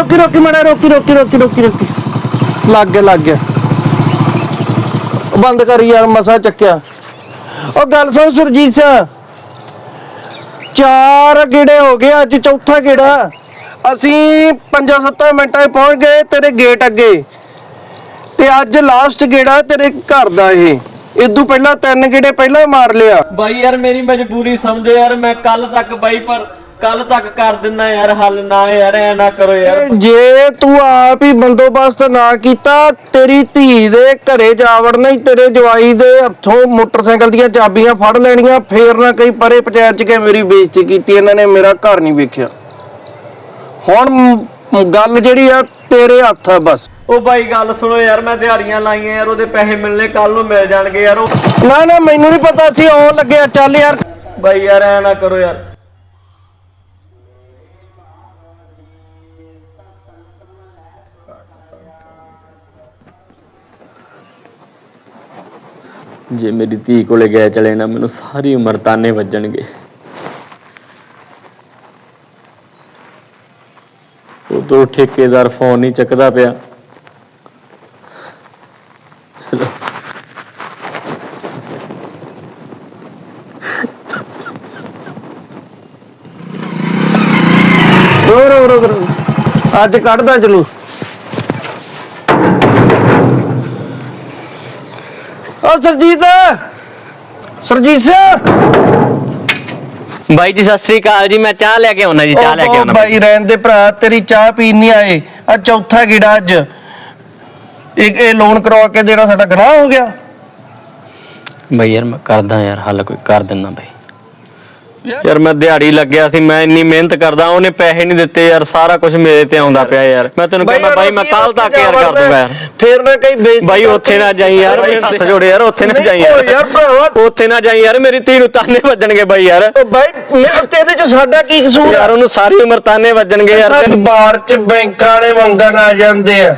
ਰੋਕੀ ਰੋਕੀ ਮੜਾ, ਰੋਕੀ ਰੋਕੀ ਰੋਕੀ ਰੋਕੀ ਰੋਕੀ। ਲੱਗ ਗਿਆ ਲੱਗ ਗਿਆ। ਬੰਦ ਕਰ ਯਾਰ, ਮਸਾ ਚੱਕਿਆ। ਉਹ ਗੱਲ ਸੁਣ ਸਰਜੀਤ ਸਿੰਘ। ਚਾਰ ਗੇੜੇ ਹੋ ਗਏ, ਅੱਜ ਚੌਥਾ ਗੇੜਾ। ਅਸੀਂ 5-7 ਮਿੰਟਾਂ 'ਚ ਪਹੁੰਚ ਗਏ ਤੇਰੇ ਗੇਟ ਅੱਗੇ। ਤੇ ਅੱਜ ਲਾਸਟ ਗੇੜਾ ਤੇਰੇ ਘਰ ਦਾ ਇਹ। ਇਦੋਂ ਪਹਿਲਾਂ ਤਿੰਨ ਗੇੜੇ ਪਹਿਲਾਂ ਮਾਰ ਲਿਆ। ਬਾਈ ਯਾਰ, ਮੇਰੀ ਮਜਬੂਰੀ ਸਮਝੋ ਯਾਰ, ਮੈਂ ਕੱਲ ਤੱਕ ਬਾਈ ਪਰ ਕੱਲ ਤੱਕ ਕਰ ਦਿੰਦਾ ਯਾਰ ਹੱਲ ਨਾ ਯਾਰ ਐ ਨਾ ਕਰੋ ਯਾਰ। ਤੇ ਜੇ ਤੂੰ ਆਪ ਹੀ ਬੰਦੋਬਸਤ ਨਾ ਕੀਤਾ ਤੇਰੀ ਧੀ ਦੇ ਘਰੇ ਜਾ ਵੜਨਾ ਹੀ ਤੇਰੇ ਜਵਾਈ ਦੇ ਹੱਥੋਂ ਮੋਟਰਸਾਈਕਲ ਦੀਆਂ ਚਾਬੀਆਂ ਫੜ ਲੈਣੀਆਂ ਫੇਰ ਨਾ ਕਈ ਪਰੇ ਪੰਚਾਇਤ ਚ ਕੇ ਮੇਰੀ ਬੇਇੱਜ਼ਤੀ ਕੀਤੀ ਇਹਨਾਂ ਨੇ ਮੇਰਾ ਘਰ ਨਹੀਂ ਵੇਖਿਆ। ਹੁਣ ਮ- ਗੱਲ ਜਿਹੜੀ ਆ ਤੇਰੇ ਹੱਥ ਆ ਬਸ। ਉਹ ਬਾਈ ਗੱਲ ਸੁਣੋ ਯਾਰ ਮੈਂ ਦਿਹਾੜੀਆਂ ਲਾਈਆਂ ਯਾਰ ਉਹਦੇ ਪੈਸੇ ਮਿਲਨੇ ਕੱਲ ਨੂੰ ਮਿਲ ਜਾਣਗੇ ਯਾਰ ਉਹ ਨਾ ਨਾ ਮੈਨੂੰ ਨਹੀਂ ਪਤਾ ਸੀ ਆਉਣ ਲੱਗਿਆ ਚੱਲ ਯਾਰ। ਬਾਈ ਯਾਰ ਐ ਨਾ ਕਰੋ ਯਾਰ। ਜੇ ਮੇਰੀ ਧੀ ਕੋਲੇ ਗਏ ਚਲੇ ਨਾ, ਮੈਨੂੰ ਸਾਰੀ ਉਮਰ ਤਾਨੇ ਵੱਜਣਗੇ। ਉਦੋਂ ਠੇਕੇਦਾਰ ਫੋਨ ਨਹੀਂ ਚੱਕਦਾ ਪਿਆ। ਰੋ ਰੋ ਰੋ ਅੱਜ ਕੱਢਦਾ ਚਲੂ ਓ ਸਰਜੀਤ ਸਰਜੀਤ ਸਿੰਘ। ਬਾਈ ਜੀ ਸਤਿ ਸ੍ਰੀ ਅਕਾਲ ਜੀ ਮੈਂ ਚਾਹ ਲੈ ਕੇ ਆਉਣਾ ਜੀ ਚਾਹ ਲੈ ਕੇ ਉਹ ਆਉਣਾ ਬਾਈ ਰਹਿਣ ਦੇ ਭਰਾ ਤੇਰੀ ਚਾਹ ਪੀਣ ਨਹੀਂ ਆਏ। ਆ ਚੌਥਾ ਗੀੜਾ ਅੱਜ। ਇੱਕ ਇਹ ਲੋਨ ਕਰਵਾ ਕੇ ਦੇਣਾ ਸਾਡਾ ਗੁਨਾਹ ਹੋ ਗਿਆ। ਬਾਈ ਯਾਰ ਮੈਂ ਕਰਦਾ ਯਾਰ ਹੱਲ ਕੋਈ ਕਰ ਦਿੰਦਾ ਬਾਈ। ਯਾਰ ਮੈਂ ਦਿਹਾੜੀ ਲੱਗਿਆ ਸੀ ਮੈਂ ਇੰਨੀ ਮਿਹਨਤ ਕਰਦਾ ਉਹਨੇ ਪੈਸੇ ਨਹੀਂ ਦਿੱਤੇ ਯਾਰ ਸਾਰਾ ਕੁਝ ਮੇਰੇ ਤੇ ਆਉਂਦਾ ਪਿਆ ਯਾਰ। ਮੈਂ ਤੈਨੂੰ ਕਹਿੰਦਾ ਬਾਈ ਮੈਂ ਕੱਲ ਤੱਕ ਯਾਰ ਕਰ ਦੂੰਗਾ ਯਾਰ? ਫੇਰ ਨਾ ਕਈ ਬੇਇੱਜ਼ਤੀ ਬਾਈ ਉੱਥੇ ਨਾ ਜਾਈ ਯਾਰ ਮੇਰੇ ਹੱਥ ਜੋੜੇ ਯਾਰ ਉੱਥੇ ਨਾ ਜਾਈ ਯਾਰ। ਉੱਥੇ ਨਾ ਜਾਈ ਯਾਰ ਮੇਰੀ ਧੀ ਨੂੰ ਤਾਨੇ ਵੱਜਣਗੇ ਬਾਈ ਯਾਰ। ਓ ਬਾਈ ਤੇਰੇ ਚ ਸਾਡਾ ਕੀ ਕਸੂਰ ਯਾਰ ਉਹਨੂੰ ਸਾਰੀ ਉਮਰ ਤਾਨੇ ਵੱਜਣਗੇ ਯਾਰ। ਯਾਰ ਬਾਰ ਚ ਬੈਂਕਾਂ ਵਾਲੇ ਮੰਗਣ ਆ ਜਾਂਦੇ ਆ।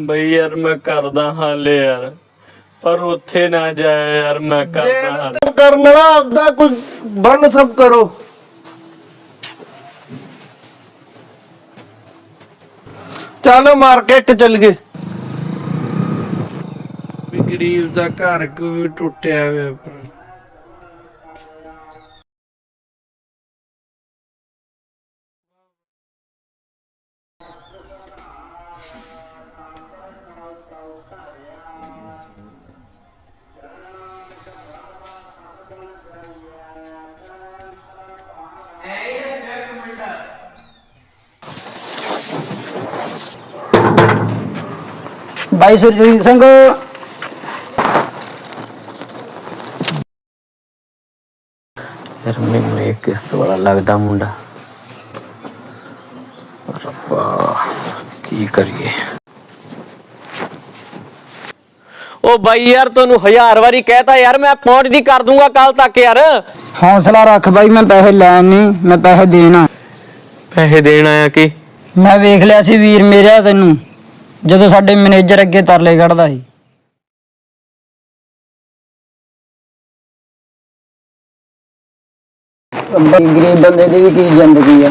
ਬਾਈ ਯਾਰ ਮੈਂ ਕਰਦਾ ਹੱਲ ਯਾਰ। ਪਰ ਉੱਥੇ ਨਾ ਜਾਏ ਯਾਰ ਮੈਂ ਕਰਦਾ ਹੱਲ ਤੂੰ ਕਰਨ ਵਾਲਾ ਆਪਦਾ ਕੋਈ ਬਣ ਸਭ ਕਰੋ। ਚਲੋ ਮਾਰਕੀਟ ਚੱਲ ਗਏ। ਵੀ ਗਰੀਬ ਦਾ ਘਰ ਕੋਈ ਟੁੱਟਿਆ ਹੋਇਆ ਬਾਈ ਸੁਰਜੀਤ ਸਿੰਘ ਯਾਰ ਮੈਨੂੰ ਇਹ ਕਿਸ ਵਾਲਾ ਲੱਗਦਾ ਮੁੰਡਾ। ਰੱਬਾ ਕੀ ਕਰੀਏ? ਉਹ ਬਾਈ ਯਾਰ ਤੁਹਾਨੂੰ ਹਜ਼ਾਰ ਵਾਰੀ ਕਹਿਤਾ ਯਾਰ ਮੈਂ ਪਹੁੰਚਦੀ ਕਰ ਦੂੰਗਾ ਕੱਲ ਤੱਕ ਯਾਰ। ਹੌਸਲਾ ਰੱਖ ਬਾਈ ਮੈਂ ਪੈਸੇ ਲੈਣ ਨਹੀਂ ਮੈਂ ਪੈਸੇ ਦੇਣਾ ਪੈਸੇ ਦੇਣ ਆਇਆ ਕੀ? ਮੈਂ ਵੇਖ ਲਿਆ ਸੀ ਵੀਰ ਮੇਰਿਆ ਤੈਨੂੰ। ਜਦੋਂ ਸਾਡੇ ਮੈਨੇਜਰ ਅੱਗੇ ਤਰਲੇ ਕੱਢਦਾ ਸੀ। ਬਾਈ ਗਰੀਬ ਬੰਦੇ ਦੀ ਵੀ ਕੀ ਜ਼ਿੰਦਗੀ ਆ।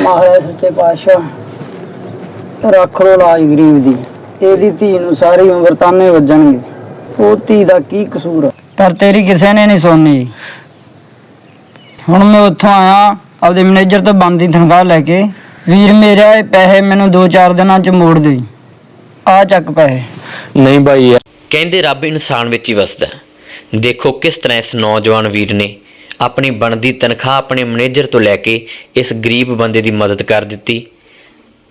ਮਹਾਰਾਜ ਸੱਚੇ ਪਾਤਸ਼ਾਹ ਰੱਖ ਲੋ ਲਾਜ ਗਰੀਬ ਦੀ। ਇਹਦੀ ਧੀ ਨੂੰ ਸਾਰੀ ਉਮਰ ਤਾਨੇ ਵੱਜਣਗੇ। ਉਹ ਧੀ ਦਾ ਕੀ ਕਸੂਰ ਆ? ਪਰ ਤੇਰੀ ਕਿਸੇ ਨੇ ਨਹੀਂ ਸੁਣਨੀ। ਹੁਣ ਮੈਂ ਉੱਥੋਂ ਆਇਆ ਆਪਦੇ ਮੈਨੇਜਰ ਤੋਂ ਬੰਦੀ ਤਨਖਾਹ ਲੈ ਕੇ। ਵੀਰ ਮੇਰਾ ਇਹ ਪੈਸੇ ਮੈਨੂੰ 2-4 ਦਿਨਾਂ ਚ ਮੋੜ ਦੇ। ਆ ਚੱਕ ਪੈਸੇ। ਨਹੀਂ ਬਾਈ ਯਾਰ ਕਹਿੰਦੇ ਰੱਬ ਇਨਸਾਨ ਵਿੱਚ ਹੀ ਵਸਦਾ ਹੈ। ਦੇਖੋ ਕਿਸ ਤਰ੍ਹਾਂ ਇਸ ਨੌਜਵਾਨ ਵੀਰ ਨੇ ਆਪਣੀ ਬਣਦੀ ਤਨਖਾਹ ਆਪਣੇ ਮੈਨੇਜਰ ਤੋਂ ਲੈ ਕੇ ਇਸ ਗਰੀਬ ਬੰਦੇ ਦੀ ਮਦਦ ਕਰ ਦਿੱਤੀ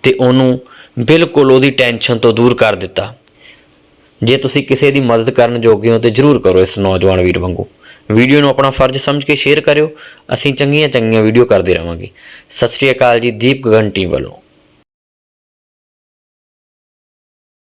ਤੇ ਉਹਨੂੰ ਬਿਲਕੁਲ ਉਹਦੀ ਟੈਨਸ਼ਨ ਤੋਂ ਦੂਰ ਕਰ ਦਿੱਤਾ। ਜੇ ਤੁਸੀਂ ਕਿਸੇ ਦੀ ਮਦਦ ਕਰਨ ਜੋਗੇ ਹੋ ਤੇ ਜਰੂਰ ਕਰੋ ਇਸ ਨੌਜਵਾਨ ਵੀਰ ਵਾਂਗੂ। ਵੀਡੀਓ ਨੂੰ ਆਪਣਾ ਫਰਜ਼ ਸਮਝ ਕੇ ਸ਼ੇਅਰ ਕਰਿਓ। ਅਸੀਂ ਚੰਗੀਆਂ ਚੰਗੀਆਂ ਵੀਡੀਓ ਕਰਦੇ ਰਵਾਂਗੇ। ਸਤਿ ਸ਼੍ਰੀ ਅਕਾਲ ਜੀ, ਦੀਪ ਗਗਨ ਟੀਮ ਵੱਲੋਂ।